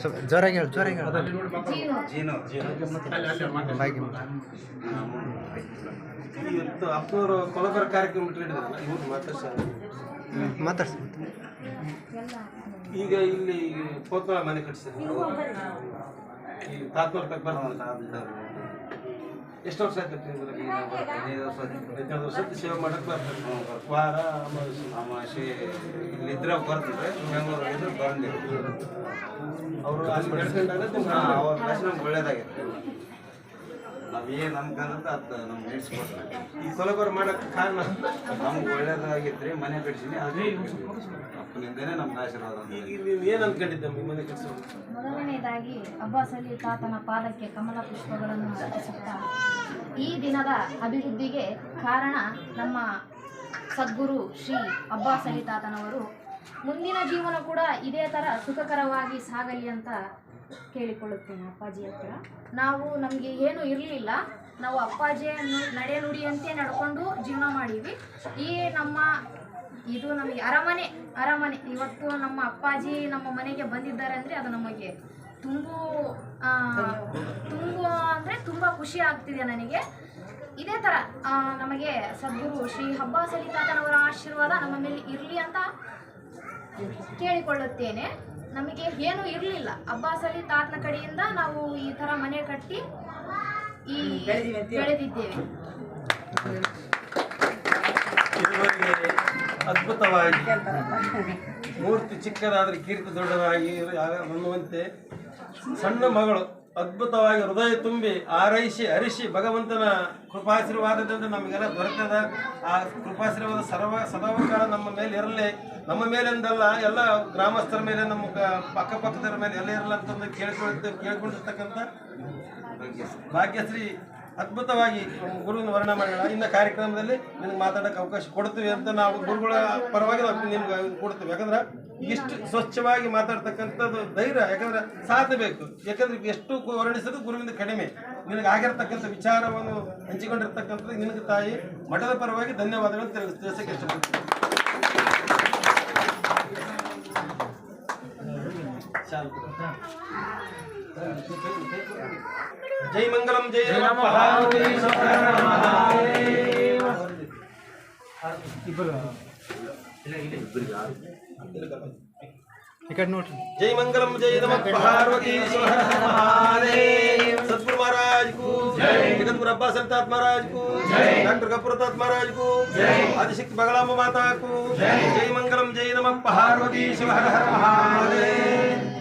ಸ್ವಲ್ಪ ಜೋರಾಗಿ ಹೇಳು ಜೋರಾಗಿ ಹೇಳು. ಜೀನು. ಬಾಯ್ಗೆ ಇವತ್ತು ಅಪ್ಪನವರು ಕೊಲಬರ ಕಾರ್ಯಕ್ರಮ ಇಟ್ಟಿದ್ದಾರಲ್ಲ ಇವ್ರು ಮಾತಾಡ್ಸ. ಈಗ ಇಲ್ಲಿ ಫೋಟೋ ಮನೆ ಕಟ್ಸಿದ್ರು ಈ ತಾತ್ನೂರ್ ತಕ್ಕ ಬರ್ತಾರಲ್ಲ ಎಷ್ಟು ವರ್ಷ ಆಯ್ತು ಇದ್ರಲ್ಲಿ? ಹದಿನೈದು ವರ್ಷ. ಹದಿನೈದು ವರ್ಷದ ಸೇವೆ ಮಾಡಕ್ ಬರ್ತಾರೆ ವಾರ ಅಮಾವಾಸ್ಯೆ. ಅಮಾವಾಸ್ಯೆ ಇಲ್ಲಿದ್ರೆ ಬರ್ತಿದ್ರೆ ಬೆಂಗಳೂರು ಇದ್ರೆ ಬಂದಿರು ಅವರು ಅಲ್ಲಿ ಬೆಳೆಸ್ಕೊಂಡಾಗ ಅವ್ರ ದರ್ಶನ ನಮ್ಗೆ ಒಳ್ಳೇದಾಗಿತ್ತು ನಾವು ಏನು ಅನ್ಕೊಂಡ್ರೆ ಅದು ನಮ್ಗೆ ನಡೆಸ್ಕೊಟ್ರೆ ಈ ಕೊಲಬರ ಮಾಡಕ್ ಕಾರಣ? ನಮ್ಗೆ ಒಳ್ಳೇದಾಗಿತ್ತು ರೀ ಮನೆ ಕಟ್ಸಿನಿ ಅದೇ ಅಪ್ಪನಿಂದನೇ ನಮ್ಗೆ ಆಶೀರ್ವಾದ. ಈಗ ನೀವು ಏನು ಅನ್ಕೊಂಡಿದ್ದೆ ಮನೆ ಕಟ್ಸೋದು? ಮೊದಲನೆಯದಾಗಿ ಅಬ್ಬಾಸ್ ಅಲಿ ತಾತನ ಪಾದಕ್ಕೆ ಕಮಲ ಪುಷ್ಪಗಳನ್ನು ಅರ್ಪಿಸುತ್ತಾ ಈ ದಿನದ ಅಭಿವೃದ್ಧಿಗೆ ಕಾರಣ ನಮ್ಮ ಸದ್ಗುರು ಶ್ರೀ ಅಬ್ಬಾಸ್ ಅಲಿ ತಾತನವರು ಮುಂದಿನ ಜೀವನ ಕೂಡ ಇದೇ ಥರ ಸುಖಕರವಾಗಿ ಸಾಗಲಿ ಅಂತ ಕೇಳಿಕೊಳ್ಳುತ್ತೇನೆ ಅಪ್ಪಾಜಿ ಹತ್ರ. ನಾವು ನಮಗೆ ಏನು ಇರಲಿಲ್ಲ. ನಾವು ಅಪ್ಪಾಜಿಯ ನಡೆ ನುಡಿಯಂತೆ ನಡ್ಕೊಂಡು ಜೀವನ ಮಾಡೀವಿ ಈ ನಮ್ಮ ಇದು ನಮಗೆ ಅರಮನೆ ಅರಮನೆ. ಇವತ್ತು ನಮ್ಮ ಅಪ್ಪಾಜಿ ನಮ್ಮ ಮನೆಗೆ ಬಂದಿದ್ದಾರೆ ಅಂದರೆ ಅದು ನಮಗೆ ತುಂಬ ತುಂಬು ಅಂದರೆ ತುಂಬ ಖುಷಿ ಆಗ್ತಿದೆ ನನಗೆ. ಇದೇ ಥರ ನಮಗೆ ಸದ್ಗುರು ಶ್ರೀ ಹಬ್ಬ ಸಲಿತಾತನವರ ಆಶೀರ್ವಾದ ನಮ್ಮ ಮೇಲೆ ಇರಲಿ ಅಂತ ಕೇಳಿಕೊಳ್ಳುತ್ತೇನೆ. ನಮಗೆ ಏನೂ ಇರಲಿಲ್ಲ. ಅಬ್ಬಾಸಲಿ ತಾತನ ಕಡೆಯಿಂದ ನಾವು ಈ ಥರ ಮನೆ ಕಟ್ಟಿ ಈ ಬೆಳೆದಿದ್ದೇವೆ. ಅದ್ಭುತವಾಗಿ ಮೂರ್ತಿ ಚಿಕ್ಕದಾದ್ರೆ ಕೀರ್ತಿ ದೊಡ್ಡದಾಗಿ ಅನ್ನುವಂತೆ ಸಣ್ಣ ಮಗಳು ಅದ್ಭುತವಾಗಿ ಹೃದಯ ತುಂಬಿ ಆರೈಸಿ ಹರಿಸಿ ಭಗವಂತನ ಕೃಪಾಶೀರ್ವಾದದಿಂದ ನಮಗೆಲ್ಲ ದೊರೆತದ ಆ ಕೃಪಾಶೀರ್ವಾದ ಸರ್ವ, ಸದಾವಕಾಲ ನಮ್ಮ ಮೇಲೆ ಇರಲಿ. ನಮ್ಮ ಮೇಲೆಂದಲ್ಲ, ಎಲ್ಲ ಗ್ರಾಮಸ್ಥರ ಮೇಲೆ, ನಮ್ಮ ಅಕ್ಕಪಕ್ಕದವರ ಮೇಲೆ ಎಲ್ಲ ಇರಲ್ಲ ಅಂತಂದು ಕೇಳ್ಕೊಳ್ತೇವೆ ಕೇಳ್ಕೊಂಡಿರ್ತಕ್ಕಂಥ ಭಾಗ್ಯಶ್ರೀ ಅದ್ಭುತವಾಗಿ ಗುರುವಿನ ವರ್ಣ ಮಾಡೋಣ ಇನ್ನು ಕಾರ್ಯಕ್ರಮದಲ್ಲಿ ನಿಮ್ಗೆ ಮಾತಾಡೋಕೆ ಅವಕಾಶ ಕೊಡ್ತೀವಿ ಅಂತ ನಾವು ಗುರುಗಳ ಪರವಾಗಿ ನಾವು ನಿಮ್ಗೆ ಕೊಡ್ತೀವಿ. ಯಾಕಂದ್ರೆ ಇಷ್ಟು ಸ್ವಚ್ಛವಾಗಿ ಮಾತಾಡ್ತಕ್ಕಂಥದ್ದು ಧೈರ್ಯ, ಯಾಕಂದ್ರೆ ಸಾಧಬೇಕು ಯಾಕಂದ್ರೆ ಎಷ್ಟು ವರ್ಣಿಸೋದು ಗುರುವಿಂದ ಕಡಿಮೆ. ನಿನಗೆ ಆಗಿರ್ತಕ್ಕಂಥ ವಿಚಾರವನ್ನು ಹಂಚಿಕೊಂಡಿರ್ತಕ್ಕಂಥದ್ದು ನಿನಗೆ ತಾಯಿ ಮಠದ ಪರವಾಗಿ ಧನ್ಯವಾದಗಳು ತಿಳಿಸ್ ತಿಳಿಸಕ್ಕೆ ಇಷ್ಟಪಡ್ತೀನಿ. ಜೈ जय मंगलम जय जय मंगलम जय नम पार्वती सतगुरु महाराज को। जगत गुरु अब्बा सरतात महाराज को। डॉक्टर कपूरतात महाराज को। आदिशक्ति बगलाम माता को। जय। मंगलम जय नम। पार्वती महादेव।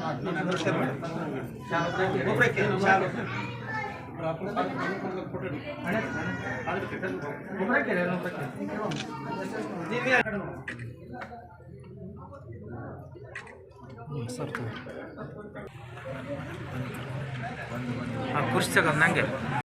ಸರ್ ಆ ಕುರ್ಚಿ ತಗೊಂಡು ನಂಗೆ.